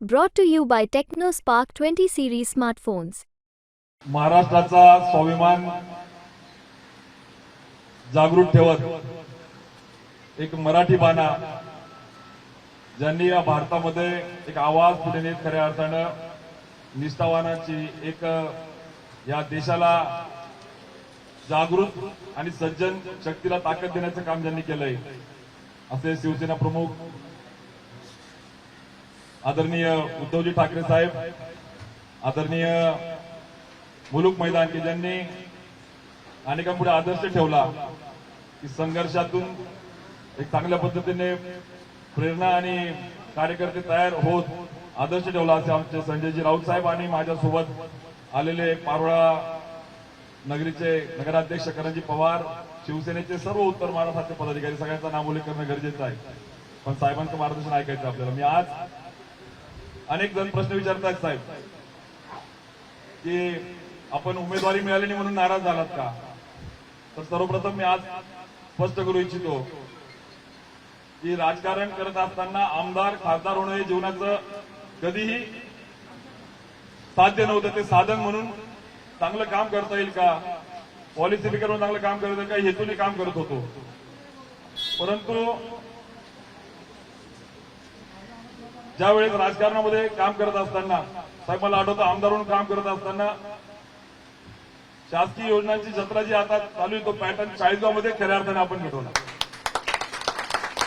Brought to you by TechnoSpark 20 series smartphones. महाराष्ट्राचा स्वाभिमान जागृत ठेवत एक मराठी बाणा ज्यांनी या भारतामध्ये एक आवाज पुढे नेत खऱ्या अर्थानं निष्ठावानाची एक या देशाला जागृत आणि सज्जन शक्तीला ताकद देण्याचं काम ज्यांनी केलंय असे शिवसेना प्रमुख आदरणीय उद्धवजी ठाकरे साहेब आदरणीय मुलुक मैदान की ज्यांनी अनेकांपुढे आदर्श ठेवला की संघर्षातून एक चांगल्या पद्धतीने प्रेरणा आणि कार्यकर्ते तयार होत आदर्श ठेवला असे आमचे संजयजी राऊत साहेब आणि माझ्यासोबत आलेले पारोळा नगरीचे नगराध्यक्ष करणजी पवार शिवसेनेचे सर्व उत्तर महाराष्ट्राचे पदाधिकारी सगळ्यांचा नामोल्लेख करणं गरजेचं आहे. पण साहेबांचं मार्गदर्शन ऐकायचं आपल्याला. मी आज अनेक जण प्रश्न विचारतात साहेब की आपण उमेदवारी मिळाली नाही म्हणून नाराज झालात का? तर सर्वप्रथम मी आज स्पष्ट करू इच्छितो की राजकारण करत असताना आमदार खासदार होणं हे जीवनाचं कधीही साध्य नव्हतं. ते साधन म्हणून चांगलं काम करता येईल का? पॉलिसी मेकर म्हणून चांगलं काम करता येईल का? हेतूने काम करत होतो. परंतु ज्या वेळेस राजकारणामध्ये काम करत असताना साहेब मला आठवतं आमदार म्हणून काम करत असताना शासकीय योजनांची जत्रा जी आता चालू आहे तो पॅटर्न चाळीसगावमध्ये खऱ्या अर्थाने आपण घडवला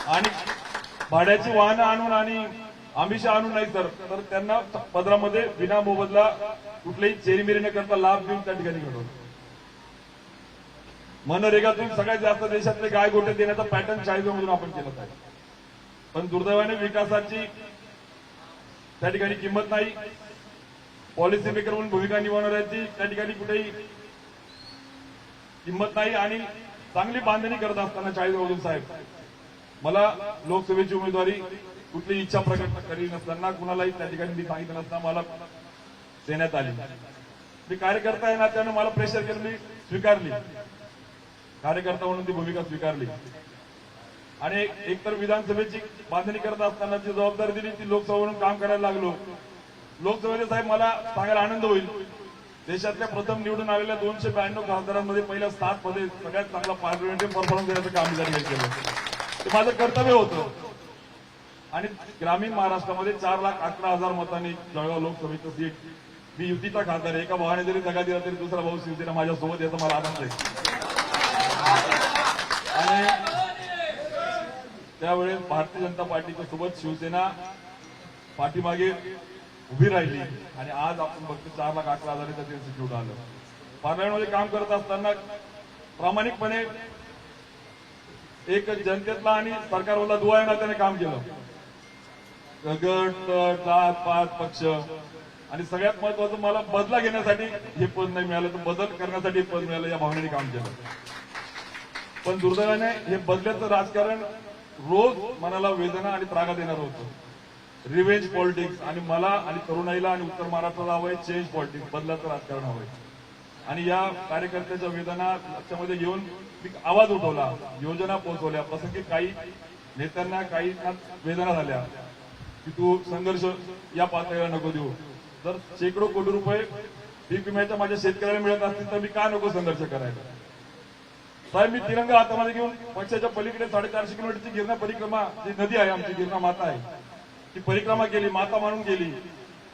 आणि भाड्याची वाहनं आणून आणि आमिषा आणून नाही तर तर त्यांना पदरामध्ये विना मोबदला कुठल्याही चेरीमेरी न करता लाभ देऊन त्या ठिकाणी घडवला मनरेगातून सगळ्यात जास्त देशातले गाय गोटे देण्याचा पॅटर्न चाळीसगावमधून आपण केलं आहे. पण दुर्दैवाने विकासाची त्या ठिकाणी किंमत नाही. पॉलिसी मेकर म्हणून भूमिका निभावणाऱ्यांची त्या ठिकाणी कुठेही किंमत नाही आणि चांगली बांधणी करत असताना चाळीसगावजून साहेब मला लोकसभेची उमेदवारी कुठली इच्छा प्रकट करी नसताना कुणालाही त्या ठिकाणी मी सांगितलं नसताना मला देण्यात आली. मी कार्यकर्ता आहे ना त्यानं मला प्रेशर केलं मी स्वीकारली. कार्यकर्ता म्हणून ती भूमिका स्वीकारली. आणि एकतर विधानसभेची बांधणी करत असताना जी जबाबदारी दिली ती लोकसभा म्हणून काम करायला लागलो. लोकसभेचे साहेब मला सांगायला आनंद होईल. देशातल्या प्रथम निवडून आलेल्या दोनशे ब्याण्णव खासदारांमध्ये पहिल्या सात पदे सगळ्यात चांगला पार्लमेंटरी परफॉर्मन्स देण्याचं काम मी केलं. ते माझं कर्तव्य होतं. आणि ग्रामीण महाराष्ट्रामध्ये चार लाख अकरा हजार मतांनी जळगाव लोकसभेचं सीट मी युतीचा खासदार आहे. एका भावाने जरी जगा दिला तरी दुसरा भाऊ शिवसेना माझ्यासोबत याचा मला आनंद आहे. आणि त्यावेळेस भारतीय जनता पार्टीच्या सोबत शिवसेना पाठीमागे उभी राहिली आणि आज आपण फक्त चार लाख अकरा हजार इन्स्टिट्यूट आलं पार्लमेंटमध्ये काम करत असताना प्रामाणिकपणे एक जनतेतला आणि सरकारवाला दुवा येणार त्याने काम केलं. गट तट जात पात पक्ष आणि सगळ्यात महत्वाचं मला बदला घेण्यासाठी हे पद नाही मिळालं तर बदल करण्यासाठी पद मिळालं या भावनेने काम केलं. पण दुर्दैवाने हे बदल्याचं राजकारण रोज मनाला वेदना आणि त्रागा देणार होतं. रिव्हेंज पॉलिटिक्स आणि मला आणि तरुणाईला आणि उत्तर महाराष्ट्राला हवंय चेंज पॉलिटिक्स बदलाचं राजकारण हवंय. आणि या कार्यकर्त्याच्या वेदना लक्षामध्ये घेऊन मी आवाज उठवला योजना पोहोचवल्या. प्रसंगी काही नेत्यांना काही वेदना झाल्या. की तू संघर्ष या पातळीला नको देऊ. जर शेकडो कोटी रुपये पीक विम्याच्या माझ्या शेतकऱ्याला मिळत असतील तर मी का नको संघर्ष करायला? साहेब मी तिरंगा हातामध्ये घेऊन पक्षाच्या पलीकडे साडेचारशे किलोमीटरची गिरणा परिक्रमा जी नदी आहे आमची गिरणा माता आहे. ती परिक्रमा केली माता मानून गेली.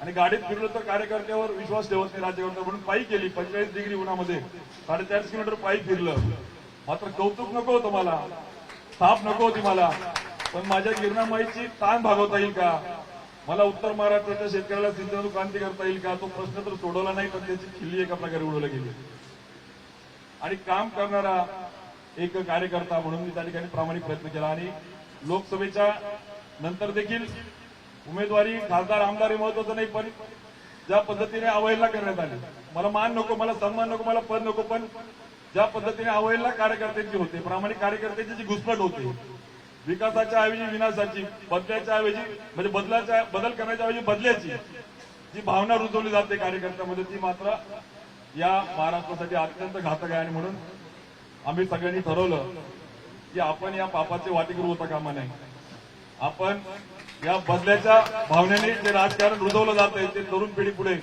आणि गाडीत फिरलो तर कार्यकर्त्यावर विश्वास ठेवत नाही राज्यकर्ता म्हणून पायी केली पंचेचाळीस डिग्री उन्हामध्ये. साडेचारशे किलोमीटर पायी फिरलं. मात्र कौतुक नको होतं मला. साप नको होती मला. पण माझ्या गिरणामाईची ताण भागवता येईल का? मला उत्तर महाराष्ट्राच्या शेतकऱ्याला सिंचन क्रांती करता येईल का? तो प्रश्न तर सोडवला नाही पण त्याची खिल्ली एका प्रकारे उडवली गेली. आणि काम करणारा एक कार्यकर्ता म्हणून मी त्या ठिकाणी प्रामाणिक प्रयत्न केला आणि लोकसभेच्या नंतर देखील उमेदवारी खासदार आमदार हे महत्वाचं नाही पण ज्या पद्धतीने अवहेलना करण्यात आली मला मान नको मला सन्मान नको मला पद नको पण ज्या पद्धतीने अवहेलना कार्यकर्त्यांची होते प्रामाणिक कार्यकर्त्यांची जी घुसपट होते विकासाच्या ऐवजी विनाशाची बदल्याच्या ऐवजी म्हणजे बदलाच्या बदल करण्याच्या ऐवजी बदल्याची जी भावना रुजवली जाते कार्यकर्त्यामध्ये ती मात्र या महाराष्ट्रासाठी अत्यंत घातक आहे आणि म्हणून आम्ही सगळ्यांनी ठरवलं की आपण या पापाचे वाटेकरू होता कामा नाही आपण या बदल्याच्या भावनेने जे राजकारण रुजवलं जात आहे ते तरुण पिढी पुढे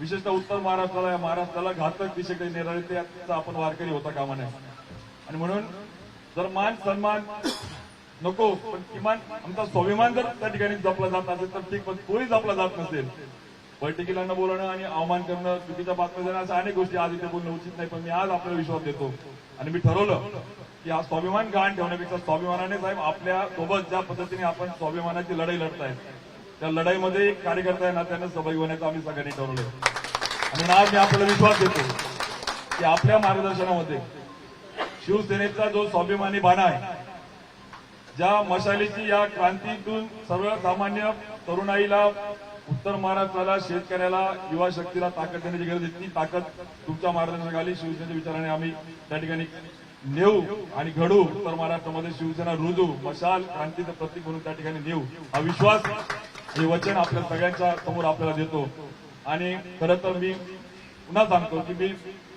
विशेषतः उत्तर महाराष्ट्राला या महाराष्ट्राला घातक दिशेकडे नेणारे त्याचा आपण वारकरी होता कामा नये. आणि म्हणून जर मान सन्मान नको पण किमान आमचा स्वाभिमान जर त्या ठिकाणी जपला जात असेल तर ठीक पण तोही जपला जात नसेल बैठकीला बोलणं आणि अवमान करणं चुकीच्या बातम्या देणं अशा अनेक गोष्टी आज इथे बोलणं उचित नाही पण मी आज आपल्याला विश्वास देतो. आणि मी ठरवलं की हा स्वाभिमान गहाण ठेवण्यापेक्षा स्वाभिमानाने साहेब आपल्यासोबत ज्या पद्धतीने आपण स्वाभिमानाची लढाई लढताय त्या लढाईमध्ये एक कार्यकर्ता आहे ना त्यानं सहभागी होण्याचं आम्ही सगळ्यांनी ठरवलं आणि आज मी आपल्याला विश्वास देतो की आपल्या मार्गदर्शनामध्ये शिवसेनेचा जो स्वाभिमानी बाणा आहे ज्या मशालीची या क्रांतीतून सर्वसामान्य तरुणाईला उत्तर महाराष्ट्राला शेतकऱ्याला युवा शक्तीला ताकद देण्याची गरज आहे ती ताकद तुमच्या मार्गदर्शनाखाली शिवसेनेच्या विचाराने आम्ही त्या ठिकाणी नेऊ आणि घडू उत्तर महाराष्ट्रामध्ये शिवसेना रुजू मशाल क्रांतीचं प्रतीक म्हणून त्या ठिकाणी नेऊ. हा विश्वास हे वचन आपल्या सगळ्यांच्या समोर आपल्याला देतो. आणि खरं तर मी पुन्हा सांगतो की मी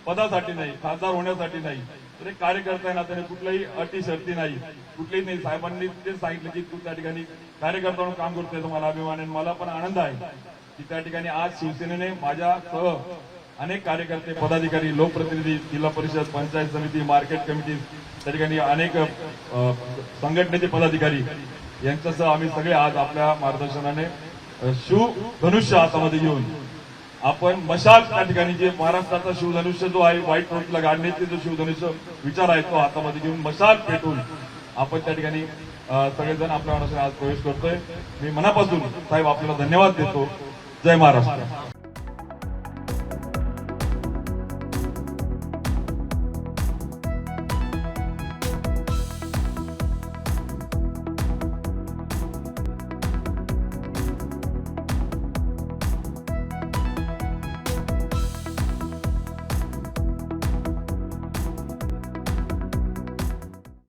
पदासाठी नाही खासदार होण्यासाठी नाही. तर एक कार्यकर्ता आहे ना कुठल्याही अटी शर्ती नाही. कुठलीही नाही. साहेबांनी तेच सांगितलं की तू त्या ठिकाणी कार्यकर्ता म्हणून काम करतोय तुम्हाला मला अभिमान आहे मला पण आनंद आहे की त्या ठिकाणी आज शिवसेनेने माझ्यासह अनेक कार्यकर्ते पदाधिकारी लोकप्रतिनिधी जिल्हा परिषद पंचायत समिती मार्केट कमिटी त्या ठिकाणी अनेक संघटनेचे पदाधिकारी यांच्यासह आम्ही सगळे आज आपल्या मार्गदर्शनाने शिव धनुष्य हातामध्ये घेऊन आपण मशाल त्या ठिकाणी जे महाराष्ट्राचा शिवधनुष्य जो आहे व्हाईट रोडला गाडण्याचे जो शिवधनुष्य विचार आहे तो हातामध्ये घेऊन मशाल पेटून आपण त्या ठिकाणी सगळेजण आपल्या महाराष्ट्रात आज प्रवेश करतोय. मी मनापासून साहेब आपल्याला धन्यवाद देतो. जय महाराष्ट्र.